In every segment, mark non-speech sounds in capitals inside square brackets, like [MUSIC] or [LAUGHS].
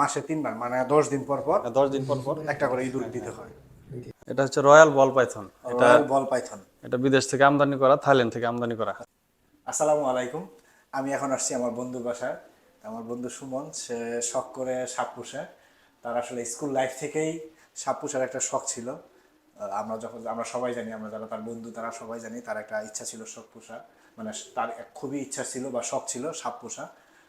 মাসে তিনবার মানে দশ দিন পর পর দশ দিন পর পর। একটা করে ইঁদুর দিতে হয়। এটা হচ্ছে রয়্যাল বল পাইথন। এটা বল পাইথন। এটা বিদেশ থেকে আমদানি করা থাইল্যান্ড থেকে আমদানি করা। আসসালামু আলাইকুম। আমি এখন আসছি আমার বন্ধুর বাসায়। আমার বন্ধু সুমন সে শখ করে সাপ পোষে। তার আসলে স্কুল লাইফ থেকেই সাপ পোষার একটা শখ ছিল। আমরা যখন আমরা সবাই জানি আমরা যারা তার বন্ধু তারা সবাই জানি তার একটা ইচ্ছা ছিল শখ পোষা। মানে তার এক খুবই ইচ্ছা ছিল বা শখ ছিল সাপ পোষা।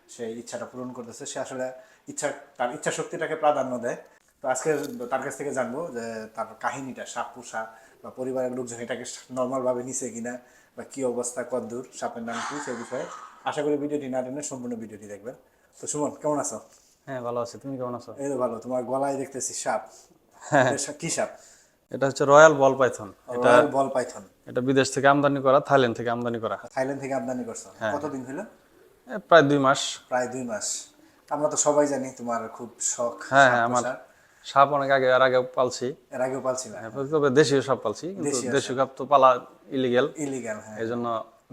সেই ইচ্ছাটা পূরণ করতেছে সে আসলে ইচ্ছা তার ইচ্ছা শক্তিটাকে প্রাধান্য দেয়। তো আজকে তার কাছ থেকে জানব যে তার কাহিনীটা সাপ পোষা বা পরিবারের লোকজন এটাকে নর্মালভাবে নিছে কিনা বা কি অবস্থা কদ্দূর সাপের নাম কি সে বিষয়ে। আশা করি ভিডিওটি না টেনে সম্পূর্ণ ভিডিওটি দেখবেন। তো সুমন কেমন আছো? হ্যাঁ ভালো আছে। তুমি কেমন আছো? এই তো ভালো তোমার গলায় দেখতেছি সাপ। সা- কি সাপ? এটা হচ্ছে রয়্যাল বল পাইথন। এটা রয়্যাল বল পাইথন। এটা বিদেশ থেকে আমদানি করা থাইল্যান্ড থেকে আমদানি করা। থাইল্যান্ড থেকে আমদানি করছ। কতদিন হলো প্রায় দুই মাস। প্রায় দুই মাস। আমরা তো সবাই জানি তোমার খুব শখ হ্যাঁ হ্যাঁ আমার সাপ অনেক আগে আর আগে পালছি। এর আগেও পালছি না। হ্যাঁ, তবে দেশীয় সাপ পালছি কিন্তু দেশীয় সাপ। তো পালা ইলিগেল ইলিগাল হ্যাঁ। এই জন্য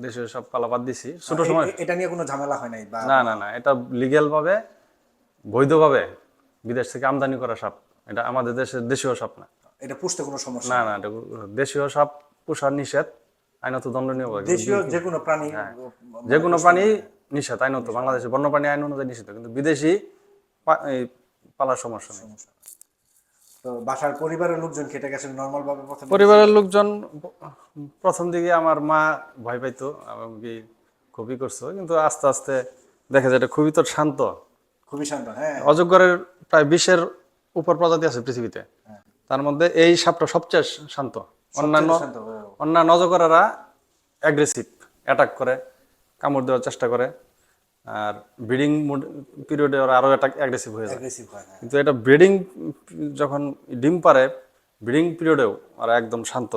দেশীয় সাপ পালা বাদ দিছি। ছোট সময় এটা নিয়ে কোনো ঝামেলা হয় নাই না না না এটা লিগেল ভাবে বৈধভাবে বিদেশ থেকে আমদানি করা সাপ। এটা আমাদের দেশের দেশীয় সাপ না। এটা পুষতে কোনো সমস্যা না না এটা দেশীয় সাপ পোষার নিষেধ আইনত দণ্ডনীয়। দেশীয় যে কোনো প্রাণী হ্যাঁ। যে কোনো প্রাণী নিষেধ আইনত বাংলাদেশের বন্যপ্রাণী আইন অনুযায়ী নিষেধ কিন্তু বিদেশি পালার সমস্যা নেই। তো বাসার পরিবারের লোকজন খেটে গেছে নর্মাল ভাবে প্রথমে পরিবারের লোকজন প্রথম দিকে আমার মা ভয় পাইতো এবং খুবই করছ কিন্তু আস্তে আস্তে দেখা যায় এটা খুবই তো শান্ত। খুবই শান্ত হ্যাঁ। অজগরের প্রায় বিশের উপর প্রজাতি আছে পৃথিবীতে। তার মধ্যে এই সাপটা সবচেয়ে শান্ত। অন্যান্য অন্যান্য অজগরেরা অ্যাগ্রেসিভ অ্যাটাক করে। কামড় দেওয়ার চেষ্টা করে। আর ব্রিডিং পিরিয়ডে ওরা আরও অ্যাটাক অ্যাগ্রেসিভ হয়ে যায়। হয় হ্যাঁ। কিন্তু এটা ব্রিডিং যখন ডিম পারে ব্রিডিং পিরিয়ডেও ওরা একদম শান্ত।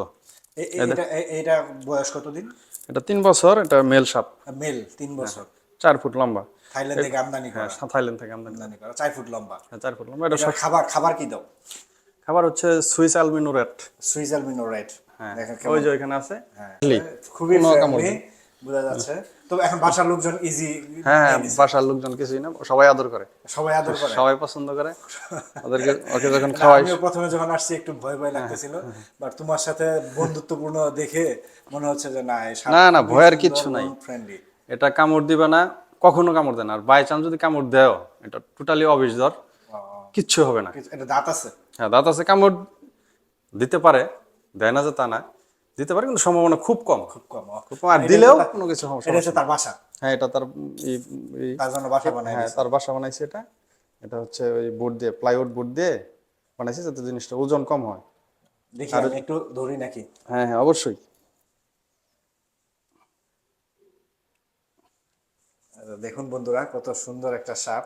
এটা বয়স কতদিন? এটা তিন বছর এটা মেল সাপ। মেল তিন বছর। চার ফুট লম্বা। থাইল্যান্ড থেকে আমদানি করা। হ্যাঁ থাইল্যান্ড থেকে আমদানি করা। চার ফুট লম্বা। হ্যাঁ, চার ফুট লম্বা। এটা খাবার খাবার কি দাও? খাবার হচ্ছে সুইস আলমিনো রেট সুইজাল মিনো রেড। হ্যাঁ। ওই যে ওইখানে আছে। হ্যাঁ। খুবই কামড় বোঝা যাচ্ছে। তো এখন বাসার লোকজন ইজি হ্যাঁ হ্যাঁ বাসার লোকজন কিছুই না সবাই আদর করে। সবাই আদর করে। সবাই পছন্দ করে ওদেরকে ওকে যখন খাওয়াই আমিও প্রথমে যখন আসছি একটু ভয় ভয় লাগতেছিল। বাট তোমার সাথে বন্ধুত্বপূর্ণ দেখে মনে হচ্ছে যে না না, না, ভয়ের কিচ্ছু নাই। ফ্রেন্ডলি এটা কামড় দিবে না কখনো কামড় দেয় না। আর বাই চান্স যদি কামড় দেও এটা টোটালি অবিষধর কিচ্ছু হবে না। এটা দাঁত আছে? হ্যাঁ দাঁত আছে কামড় দিতে পারে দেয় না যে তা না। দিতে পারে কিন্তু সম্ভাবনা খুব কম। খুব কম খুব কম। আর দিলেও কোনো কিছু সমস্যা এটা হচ্ছে তার বাসা। হ্যাঁ এটা তার তার জন্য বাসা বানায় হ্যাঁ তার বাসা বানাইছে এটা। এটা হচ্ছে ওই বোর্ড দিয়ে প্লাইউড বোর্ড দিয়ে বানাইছে যাতে জিনিসটা ওজন কম হয়। দেখি আমি একটু ধরি নাকি? হ্যাঁ হ্যাঁ অবশ্যই। দেখুন বন্ধুরা কত সুন্দর একটা সাপ।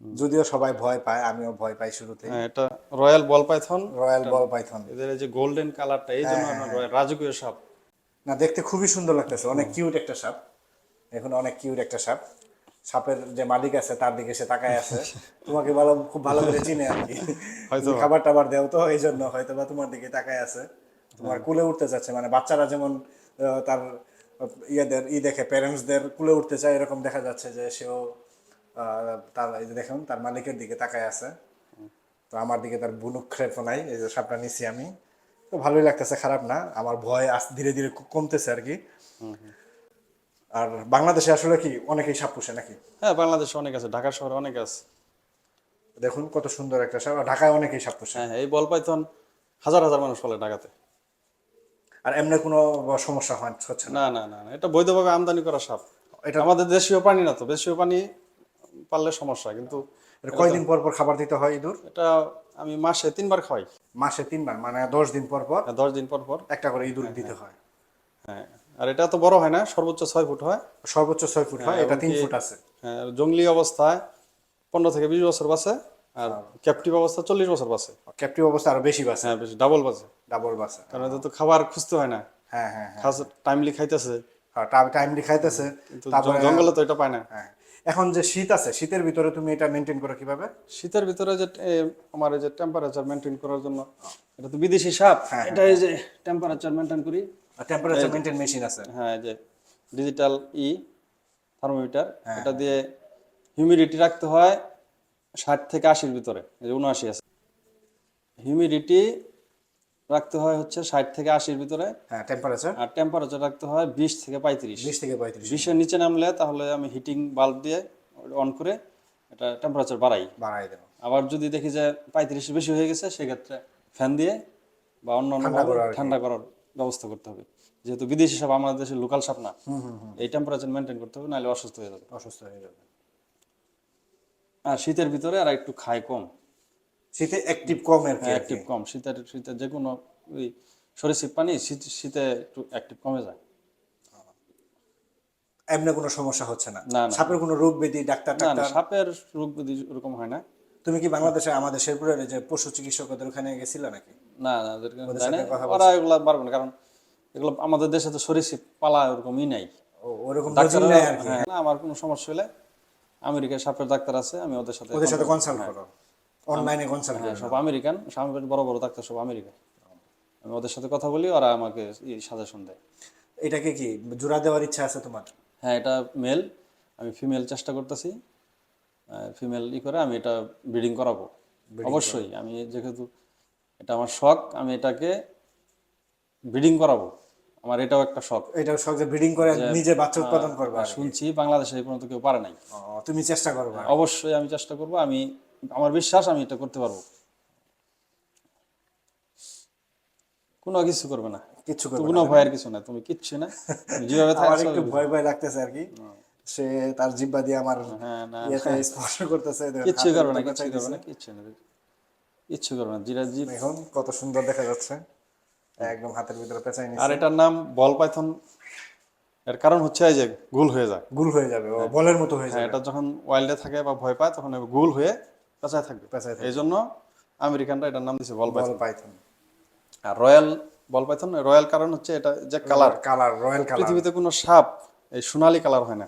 যদিও সবাই ভয় পায় আমিও ভয় পাই শুরুতে হ্যাঁ এটা royal ball python royal ball python এদের যে গোল্ডেন কালারটা এই জন্য রাজকীয় সাপ। না দেখতে খুবই সুন্দর লাগতেছে অনেক কিউট একটা সাপ। এখন অনেক কিউট একটা সাপ। সাপের যে মালিক আছে তার দিকে সে তাকায় আছে। [LAUGHS] তোমাকে ভালো খুব ভালো করে চিনে আর কি। তুমি খাবার টাবার দেও তো এই জন্য হয়তো বা তোমার দিকে তাকায় আছে। তোমার কুলে উঠতে চাচ্ছে মানে বাচ্চারা যেমন তার ইয়েদের ই দেখে প্যারেন্টসদের কুলে উঠতে চায় এরকম দেখা যাচ্ছে যে সেও তার এই যে দেখুন তার মালিকের দিকে তাকায় আছে। তো আমার দিকে তার বুনুক্ষেপ নাই এই যে সাপটা নিছি আমি। তো ভালোই লাগতেছে খারাপ না। আমার ভয় আস- ধীরে ধীরে কমতেছে আর কি। আর বাংলাদেশে আসলে কি অনেকেই সাপ পুষে নাকি? হ্যাঁ বাংলাদেশে অনেক আছে ঢাকা শহরে অনেক আছে। দেখুন কত সুন্দর একটা সাপ। ঢাকায় অনেকেই সাপ পুষে। হ্যাঁ হ্যাঁ, এই বল পাইথন হাজার হাজার মানুষ পালে ঢাকাতে। আর এমনি কোনো সমস্যা হয় হচ্ছে না? না না এটা বৈধভাবে আমদানি করা সাপ। এটা- এটা আমাদের দেশীয় প্রাণী না তো দেশীয় প্রাণী পারলে সমস্যা কিন্তু কয়দিন পর পর খাবার দিতে হয় ইঁদুর? এটা আমি মাসে তিনবার খাওয়াই। মাসে তিনবার মানে দশ দিন পর পর? হ্যাঁ, দশ দিন পর পর। একটা করে ইঁদুর দিতে হয়। হ্যাঁ আর এটা তো বড় হয় না সর্বোচ্চ ছয় ফুট হয়। সর্বোচ্চ ছয় ফুট হয় এটা তিন ফুট আছে। হ্যাঁ জঙ্গলি অবস্থায় পনেরো থেকে বিশ বছর বাঁচে আর ক্যাপটিভ অবস্থা চল্লিশ বছর বাঁচে। ক্যাপটিভ অবস্থা আরও বেশি বাসে হ্যাঁ বেশি ডাবল বাঁচে। ডাবল বাসে কারণ এদের তো খাবার খুঁজতে হয় না। হ্যাঁ হ্যাঁ হ্যাঁ। টাইমলি খাইতেছে। টাইমলি খাইতেছে তারপরে জঙ্গলে তো এটা পায় না। হ্যাঁ। এখন যে শীত আছে শীতের ভিতরে তুমি এটা মেনটেন করো কীভাবে? শীতের ভিতরে যে আমার যে টেম্পারেচার মেনটেন করার জন্য এটা তো বিদেশি সাপ। হ্যাঁ, এটা এই যে টেম্পারেচার মেনটেন করি। টেম্পারেচার মেনটেন মেশিন আছে। হ্যাঁ যে ডিজিটাল ই থার্মোমিটার হ্যাঁ। এটা দিয়ে হিউমিডিটি রাখতে হয় ষাট থেকে আশির ভিতরে উনআশি আছে। হিউমিডিটি রাখতে হয় হচ্ছে ষাট থেকে আশির ভিতরে। হ্যাঁ টেম্পারেচার আর টেম্পারেচার রাখতে হয় বিশ থেকে পঁয়ত্রিশ। বিশ থেকে পঁয়ত্রিশ। বিশের নিচে নামলে তাহলে আমি হিটিং বাল্ব দিয়ে অন করে এটা টেম্পারেচার বাড়াই। বাড়াই দেবো। আবার যদি দেখি যে পঁয়ত্রিশ বেশি হয়ে গেছে সেক্ষেত্রে ফ্যান দিয়ে বা অন্য। ঠান্ডা করার ব্যবস্থা করতে হবে। যেহেতু বিদেশি সাপ আমাদের দেশের লোকাল সাপ না এই টেম্পারেচার মেনটেন করতে হবে নাহলে অসুস্থ হয়ে যাবে। অসুস্থ হয়ে যাবে। আর শীতের ভিতরে আর একটু খায় কম। শীতে অ্যাক্টিভ কম আর কি অ্যাক্টিভ কম। শীতের যে কোনো ওই সরিষিপ পানি শীত শীতে একটু অ্যাক্টিভ কমে যায়। এমনি কোনো সমস্যা হচ্ছে না। সাপের কোনো রোগ ব্যাধি ডাক্তার না সাপের রোগ ব্যাধি হয় না। তুমি কি বাংলাদেশে আমাদের শেরপুরের যে পশু চিকিৎসকদের ওখানে গেছিলে নাকি? না না ওরা এগুলো পারবে না কারণ এগুলো আমাদের দেশে তো সরিষিপ পালা ওরকমই নাই। ওরকম ডাক্তার হ্যাঁ, না, আমার কোনো সমস্যা হলে আমেরিকায় সাপের ডাক্তার আছে আমি ওদের সাথে ওদের সাথে কনসাল্ট করো। অনলাইনে কনসাল্ট করো সব আমেরিকান সামনের বড় বড় ডাক্তার সব আমেরিকা আমি ওদের সাথে কথা বলি ওরা আমাকে সাজেশন দেয়। এটাকে কি জোড়া দেওয়ার ইচ্ছা আছে তোমার? হ্যাঁ এটা মেল আমি ফিমেল চেষ্টা করতেছি। ফিমেল ই করে আমি এটা ব্রিডিং করাবো। অবশ্যই আমি যেহেতু এটা আমার শখ আমি এটাকে ব্রিডিং করাবো। আমার এটাও একটা শখ। এটাও শখ যে ব্রিডিং করে নিজে বাচ্চা উৎপাদন করবে। শুনছি বাংলাদেশে এই পর্যন্ত কেউ পারে নাই। তুমি চেষ্টা করবে। অবশ্যই আমি চেষ্টা করব আমি আমার বিশ্বাস আমি এটা করতে পারব। কোনো কিছু করবে না। কিচ্ছু তো করবে কোনো ভয়ের কিছু না তুমি কিচ্ছু না। যেভাবে আমার একটু ভয় ভয় লাগতেছে আর কি। সে তার জিব্বা দিয়ে আমার হ্যাঁ ইয়েতে স্পর্শ করতেছে কিচ্ছু করবে না কিচ্ছু করবে না কিচ্ছু না কিচ্ছু করবে না জিরা জি দেখুন কত সুন্দর দেখা যাচ্ছে। একদম হাতের ভিতরে পেঁচাই নিচ্ছে আর এটার নাম বল পাইথন। এর কারণ হচ্ছে এই যে গুল হয়ে যায়। গুল হয়ে যাবে বলের মতো হয়ে যায় এটা যখন ওয়াইল্ডে থাকে বা ভয় পায় তখন গুল হয়ে পেঁচায় থাকবে পেঁচায় এই জন্য আমেরিকানরা এটার নাম দিয়েছে বল পাইথন। আর রয়্যাল বল পাইথন রয়্যাল কারণ হচ্ছে এটা যে কালার। Colour royal colour. পৃথিবীতে কোনো সাপ এই সোনালী কালার হয় না।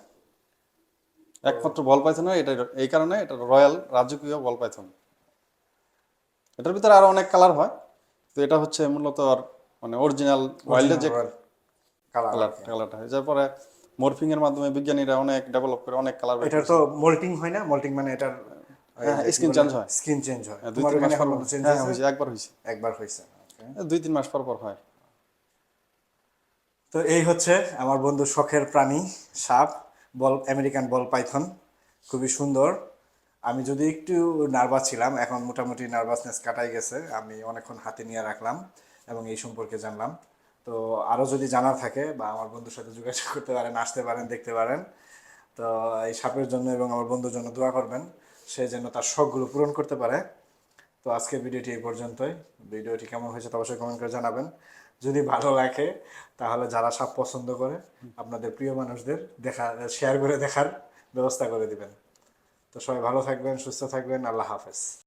একমাত্র বল পাইথন হয় এটা এই কারণে এটা রয়্যাল রাজকীয় বল পাইথন। এটার ভিতরে আরও অনেক কালার হয় তো এটা হচ্ছে মূলত আর মানে অরিজিনাল ওয়াইল্ডের যে কালার কালার কালারটা হয় মরফিং এর মাধ্যমে বিজ্ঞানীরা অনেক ডেভেলপ করে অনেক কালার এটার তো মোল্টিং হয় না? মোল্টিং মানে এটার হ্যাঁ, হয়। চেঞ্জ হয়। দুই তিন মাস পর চেঞ্জ হ্যাঁ হয়েছে? হয়েছে। একবার হয়েছে একবার হয়েছে দুই তিন মাস পর পর হয়। তো এই হচ্ছে আমার বন্ধু শখের প্রাণী সাপ বল আমেরিকান বল পাইথন। খুবই সুন্দর। আমি যদি একটু নার্ভাস ছিলাম এখন মোটামুটি নার্ভাসনেস কাটাই গেছে। আমি অনেকক্ষণ হাতে নিয়ে রাখলাম এবং এই সম্পর্কে জানলাম। তো আরও যদি জানার থাকে বা আমার বন্ধুর সাথে যোগাযোগ করতে পারেন আসতে পারেন দেখতে পারেন তো এই সাপের জন্য এবং আমার বন্ধুর জন্য দোয়া করবেন। সে যেন তার শখগুলো পূরণ করতে পারে। তো আজকে ভিডিওটি এই পর্যন্তই। ভিডিওটি কেমন হয়েছে তা অবশ্যই কমেন্ট করে জানাবেন। যদি ভালো লাগে, তাহলে যারা সাপ পছন্দ করে, আপনাদের প্রিয় মানুষদের দেখা শেয়ার করে দেখার ব্যবস্থা করে দিবেন। তো সবাই ভালো থাকবেন, সুস্থ থাকবেন, আল্লাহ হাফেজ।